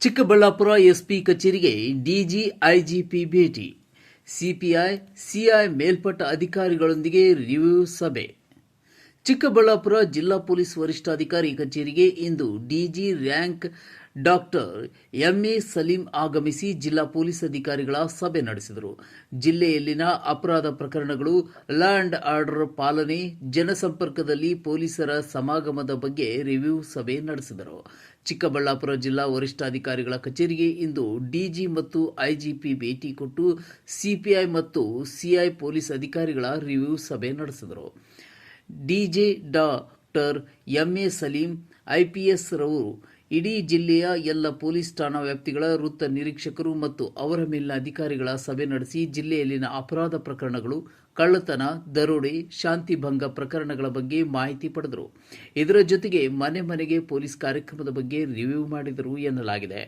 Chikkaballapur SP ಕಚೇರಿಗೆ DG IGP ಭೇಟಿ. CPI CI ಮೇಲ್ಪಟ್ಟ ಅಧಿಕಾರಿಗಳೊಂದಿಗೆ ರಿವ್ಯೂ ಸಭೆ. ಚಿಕ್ಕಬಳ್ಳಾಪುರ ಜಿಲ್ಲಾ ಪೊಲೀಸ್ ವರಿಷ್ಠಾಧಿಕಾರಿ ಕಚೇರಿಗೆ ಇಂದು DG rank doctor MA Saleem ಆಗಮಿಸಿ ಜಿಲ್ಲಾ ಪೊಲೀಸ್ ಅಧಿಕಾರಿಗಳ ಸಭೆ ನಡೆಸಿದರು. ಜಿಲ್ಲೆಯಲ್ಲಿನ ಅಪರಾಧ ಪ್ರಕರಣಗಳು, ಲ್ಯಾಂಡ್ ಆರ್ಡರ್ ಪಾಲನೆ, ಜನಸಂಪರ್ಕದಲ್ಲಿ ಪೊಲೀಸರ ಸಮಾಗಮದ ಬಗ್ಗೆ ರಿವ್ಯೂ ಸಭೆ ನಡೆಸಿದರು. ಚಿಕ್ಕಬಳ್ಳಾಪುರ ಜಿಲ್ಲಾ ವರಿಷ್ಠಾಧಿಕಾರಿಗಳ ಕಚೇರಿಗೆ ಇಂದು ಡಿಜಿ ಮತ್ತು ಐಜಿಪಿ ಭೇಟಿ ಕೊಟ್ಟು ಸಿಪಿಐ ಮತ್ತು ಸಿಐ ಪೊಲೀಸ್ ಅಧಿಕಾರಿಗಳ ರಿವ್ಯೂ ಸಭೆ ನಡೆಸಿದರು. DG doctor MA Saleem IPS ರವರು, ಇಡೀ ಜಿಲ್ಲೆಯ ಎಲ್ಲ ಪೊಲೀಸ್ ಠಾಣಾ ವ್ಯಾಪ್ತಿಗಳ ವೃತ್ತ ನಿರೀಕ್ಷಕರು ಮತ್ತು ಅವರ ಮೇಲಿನ ಅಧಿಕಾರಿಗಳ ಸಭೆ ನಡೆಸಿ ಜಿಲ್ಲೆಯಲ್ಲಿನ ಅಪರಾಧ ಪ್ರಕರಣಗಳು, ಕಳ್ಳತನ, ದರೋಡೆ ಶಾಂತಿಭಂಗ ಪ್ರಕರಣಗಳ ಬಗ್ಗೆ ಮಾಹಿತಿ ಪಡೆದರು. ಇದರ ಜೊತೆಗೆ ಮನೆ ಮನೆಗೆ ಪೊಲೀಸ್ ಕಾರ್ಯಕ್ರಮದ ಬಗ್ಗೆ ರಿವ್ಯೂ ಮಾಡಿದರು ಎನ್ನಲಾಗಿದೆ.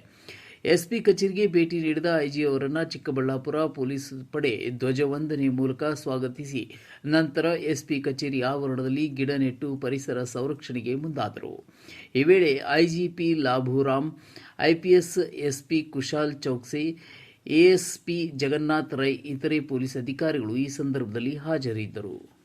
ಎಸ್ಪಿ ಕಚೇರಿಗೆ ಭೇಟಿ ನೀಡಿದ ಐಜಿ ಅವರನ್ನು ಚಿಕ್ಕಬಳ್ಳಾಪುರ ಪೊಲೀಸ್ ಪಡೆ ಧ್ವಜವಂದನೆ ಮೂಲಕ ಸ್ವಾಗತಿಸಿ. ನಂತರ ಎಸ್ಪಿ ಕಚೇರಿ ಆವರಣದಲ್ಲಿ ಗಿಡ ನೆಟ್ಟು ಪರಿಸರ ಸಂರಕ್ಷಣೆಗೆ ಮುಂದಾದರು. ಈ ವೇಳೆ IGP Labhuram IPS SP Kushal Chouksey, ASP Jagannath Rai, ಇತರೆ ಪೊಲೀಸ್ ಅಧಿಕಾರಿಗಳು ಈ ಸಂದರ್ಭದಲ್ಲಿ ಹಾಜರಿದ್ದರು.